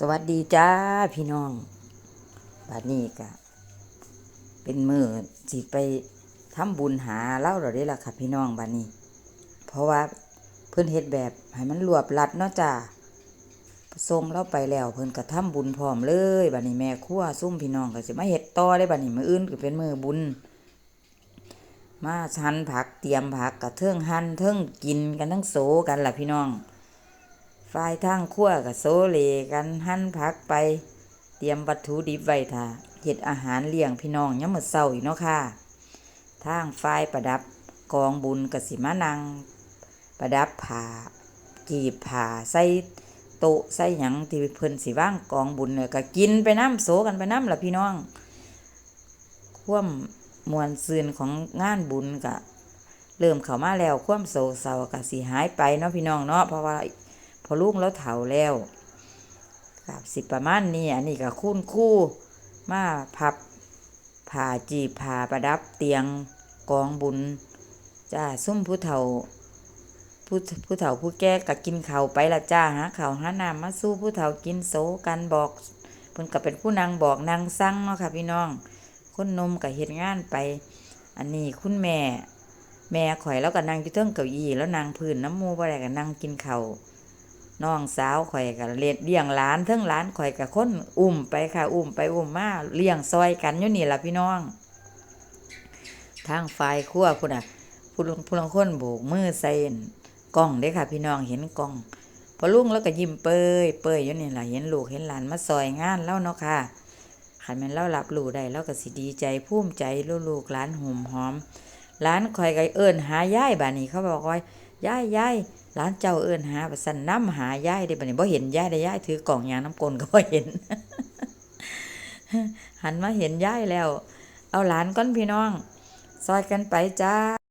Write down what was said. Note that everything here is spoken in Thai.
สวัสดีจ้าพี่น้องบัดนี้ก็เป็นมือสิไปทำบุญหาเล่าเราได้ละค่ะพี่น้องบัดนี้ เพราะว่าเพิ่อนเฮ็ดแบบให้มันรวบรัดเนาะจ้าส่งเราไปแล้วเพิ่นก็ทำบุญพร้อมเลยบัดนี้แม่ครัวซุ่มพี่น้องก็สิมาเฮ็ดต่อได้บัดนี้มื้ออื่นก็เป็นมือบุญ มาหั่นผักเตรียมผักกะเทิงหั่นเทิงกินกันทั้งโสกันล่ะพี่น้อง ฝ่ายทางครัวกับโซเลกันหั่นผักไป เตรียมวัตถุดิบไว้ท่าเฮ็ดอาหารเลี้ยงพี่น้องยามมื้อเช้าอีกเนาะค่ะทางฝ่ายประดับกองบุญก็สิมานัง ประดับผ้ากีบผ้าใส่โต๊ะใส่หยังที่เพิ่นสิวางกองบุญเนี่ยก็กินไปน้ำโสกันไปน้ำละพี่น้องควมมวลซืนของงานบุญก็เริ่มเข้ามาแล้วควมโศกเศร้าก็สิหายไปเนาะพี่น้องเนาะเพราะว่า พอลุงแล้วเฒ่าแล้วกับสิประมาณนี้อันนี้ก็คุ้นคู่มาพับผ่าจีบผ่าประดับเตียงกองบุญจ้าซุ่มผู้เฒ่าผู้ผู้เฒ่าผู้แก่ก็กินเขาไปละจ้าหาข้าหาน้ำมาสู้ผู้เฒ่ากินโซกันบอกเพิ่นก็เป็นผู้นางบอกนางสั่งเนาะค่ะพี่น้อง คนนมก็เฮ็ดงานไป อันนี้คุณแม่ แม่ข่อยแล้วก็นั่งอยู่เทิงเก้าอี้แล้วนางพื้นน้ำมูบ่ได้ก็นั่งกินเข้า น้องสาวข่อยก็เลียดเลี้ยงหลานเทั้งหลานข่อยก็คนอุ้มไปค่ะอุ้มไปอุ้มมาเลี้ยงซอยกันอยู่นี่ล่ะพี่น้อง ทางฝ่ายครัวพุ่นน่ะผู้ลงผู้ลงคนโบกมือใส่กล้องเด้ค่ะ พี่น้องเห็นกล้อง พอลุงแล้วก็ยิ้มเปยเปยอยู่นี่ล่ะเห็นลูกเห็นหลานมาซอยงานแล้วเนาะค่ะคันแม่นเรารับรู้ได้เราก็สิดีใจภูมิใจลูกหลานหุ่มหอมหลานข่อยก็เอิ้นหายายบัดนี้เขาบอกว่า ยายยายร้านเจ้าเอิ้นหาว่าสั่นน้ำหายายได้บ่เนี่ยบ่เห็นยายได้ยายถือกล่องยางน้ำกลก็บ่เห็น หันมาเห็นยายแล้ว เอาหลานก้อนพี่น้อง ซอยกันไปจ้า